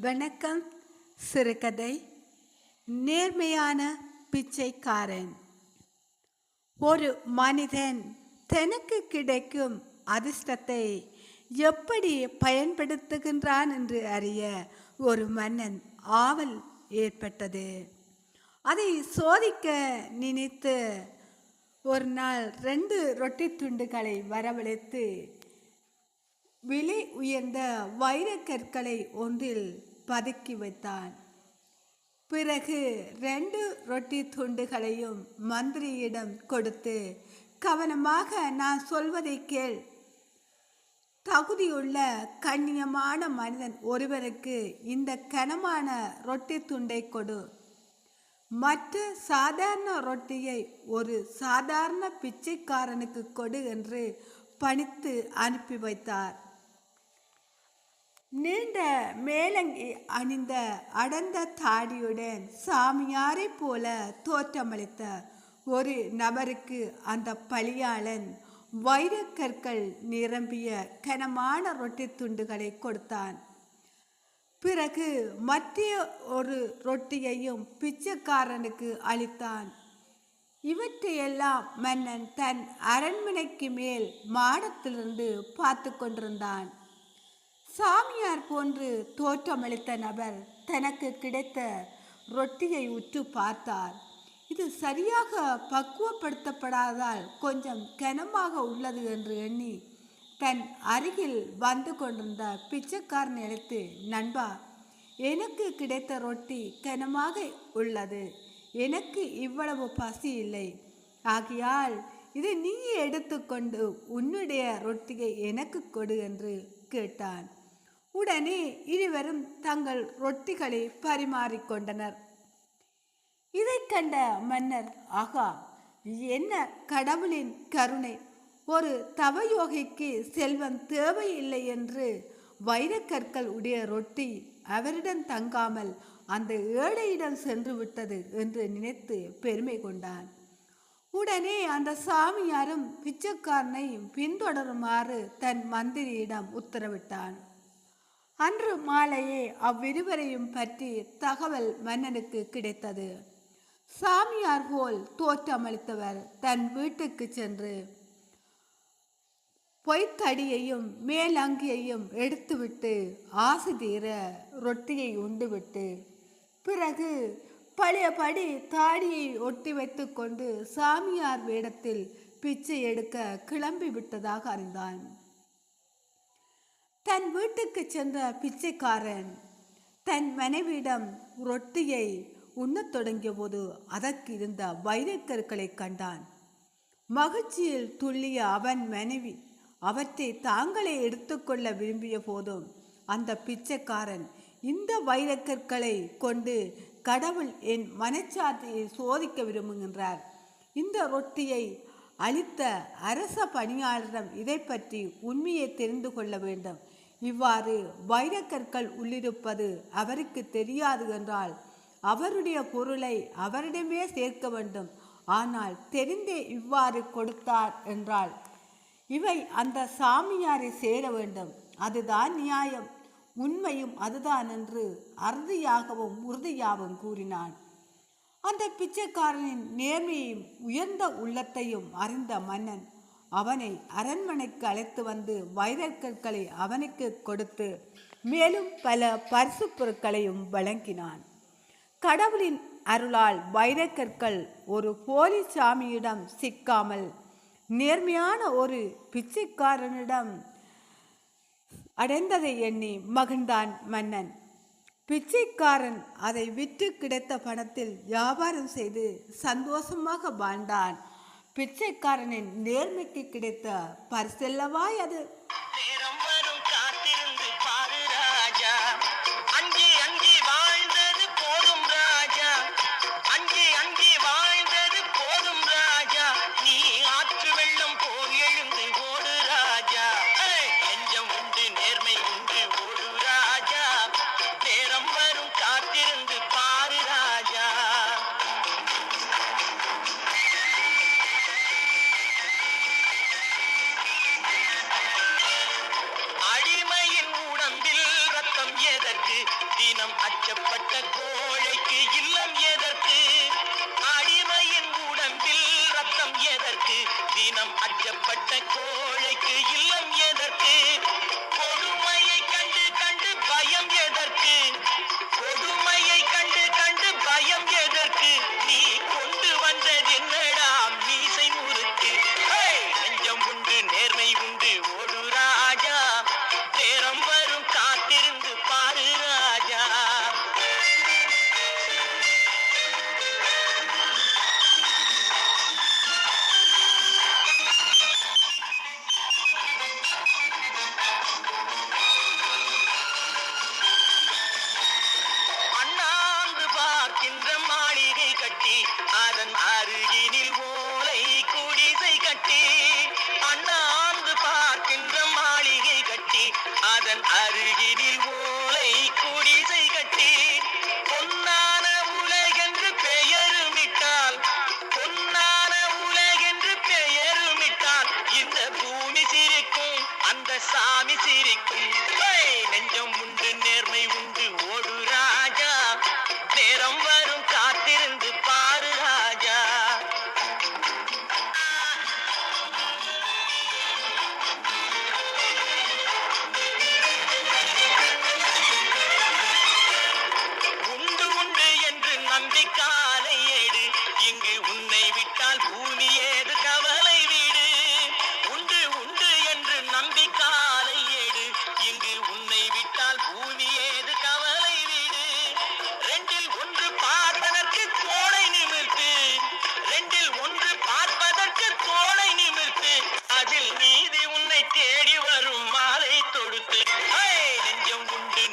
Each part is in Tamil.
வணக்கம் சிறுகதை. நேர்மையான பிச்சைக்காரன். ஒரு மனிதன் தனக்கு கிடைக்கும் அதிர்ஷ்டத்தை எப்படி பயன்படுத்துகின்றான் என்று அறிய ஒரு மன்னன் ஆவல் ஏற்பட்டது. அதை சோதிக்க நினைத்து ஒரு நாள் ரெண்டு ரொட்டி துண்டுகளை வரவழைத்து விலை உயர்ந்த வைரக் கற்களை ஒன்றில் பதுக்கி வைத்தான். பிறகு ரெண்டு ரொட்டி துண்டுகளையும் மந்திரியிடம் கொடுத்து கவனமாக நான் சொல்வதை கேள். தகுதியுள்ள கண்ணியமான மனிதன் ஒருவருக்கு இந்த கனமான ரொட்டி துண்டை கொடு. மற்ற சாதாரண ரொட்டியை ஒரு சாதாரண பிச்சைக்காரனுக்கு கொடு என்று பணித்து அனுப்பி வைத்தார். நீண்ட மேலங்கி அணிந்த அடர்ந்த தாடியுடன் சாமியாரைப் போல தோற்றமளித்த ஒரு நபருக்கு அந்த பலியாளன் வைரக்கற்கள் நிரம்பிய கனமான ரொட்டி துண்டுகளை கொடுத்தான். பிறகு மற்ற ஒரு ரொட்டியையும் பிச்சைக்காரனுக்கு அளித்தான். இவற்றையெல்லாம் மன்னன் தன் அரண்மனைக்கு மேல் மாடத்திலிருந்து பார்த்து கொண்டிருந்தான். சாமியார் போன்று தோற்றமளித்த நபர் தனக்கு கிடைத்த ரொட்டியை உற்று பார்த்தார். இது சரியாக பக்குவப்படுத்தப்படாதால் கொஞ்சம் கனமாக உள்ளது என்று எண்ணி தன் அருகில் வந்து கொண்டிருந்த பிச்சைக்காரன் எடுத்து நண்பா எனக்கு கிடைத்த ரொட்டி கனமாக உள்ளது. எனக்கு இவ்வளவு பசி இல்லை. ஆகையால் இதை நீ எடுத்துக்கொண்டு உன்னுடைய ரொட்டியை எனக்கு கொடு என்று கேட்டான். உடனே இருவரும் தங்கள் ரொட்டிகளை பரிமாறிக்கொண்டனர். இதை கண்ட மன்னர் ஆகா என்ன கடவுளின் கருணை! ஒரு தவயோகிக்கு செல்வம் தேவையில்லை என்று வைரக்கற்கள் உடைய ரொட்டி அவரிடம் தங்காமல் அந்த ஏழையிடம் சென்று விட்டது என்று நினைத்து பெருமை கொண்டான். உடனே அந்த சாமியாரும் பிச்சைக்காரனை பின்தொடருமாறு தன் மந்திரியிடம் உத்தரவிட்டான். அன்று மாலையே அவ்விருவரையும் பற்றி தகவல் மன்னனுக்கு கிடைத்தது. சாமியார் போல் தோற்றமளித்தவர் தன் வீட்டுக்கு சென்று பொய்த்தடியையும் மேலங்கியையும் எடுத்துவிட்டு ஆசை தீர ரொட்டியை உண்டுவிட்டு பிறகு பழையபடி தாடியை ஒட்டி வைத்துக்கொண்டு சாமியார் வேடத்தில் பிச்சை எடுக்க கிளம்பி விட்டதாக அறிந்தான். தன் வீட்டுக்கு சென்ற பிச்சைக்காரன் தன் மனைவியிடம் ரொட்டியை உண்ணத் தொடங்கிய போது அதற்கு இருந்த வைரக்கற்களை கண்டான். மகிழ்ச்சியில் துள்ளிய அவன் மனைவி அவற்றை தாங்களே எடுத்துக்கொள்ள விரும்பிய போதும் அந்த பிச்சைக்காரன் இந்த வைரக்கற்களை கொண்டு கடவுள் என் மனச்சாத்தியை சோதிக்க விரும்புகின்றார். இந்த ரொட்டியை அளித்த அரச பணியாளரிடம் இதை பற்றி உண்மையை தெரிந்து கொள்ள வேண்டும். இவ்வாறு வைரக்கற்கள் உள்ளிருப்பது அவருக்கு தெரியாது என்றால் அவருடைய பொருளை அவரிடமே சேர்க்க வேண்டும். ஆனால் தெரிந்தே இவ்வாறு கொடுத்தார் என்றால் இவை அந்த சாமியாரை சேர வேண்டும். அதுதான் நியாயம். உண்மையும் அதுதான் என்று அறுதியாகவும் உறுதியாகவும் கூறினான். அந்த பிச்சைக்காரனின் நேர்மையையும் உயர்ந்த உள்ளத்தையும் அறிந்த மன்னன் அவனை அரண்மனைக்கு அழைத்து வந்து வைரக்கற்களை அவனுக்கு கொடுத்து மேலும் பல பரிசு பொருட்களையும் வழங்கினான். கடவுளின் அருளால் வைரக்கற்கள் ஒரு போலி சாமியிடம் சிக்காமல் நேர்மையான ஒரு பிச்சைக்காரனிடம் அடைந்ததை எண்ணி மகிழ்ந்தான் மன்னன். பிச்சைக்காரன் அதை விற்று கிடைத்த பணத்தில் வியாபாரம் செய்து சந்தோஷமாக வாழ்ந்தான். பிச்சைக்காரனின் நேர்மைக்கு கிடைத்த பரிசெல்லவாய் அது. அச்சப்பட்ட and I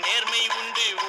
நேர்மை உண்டு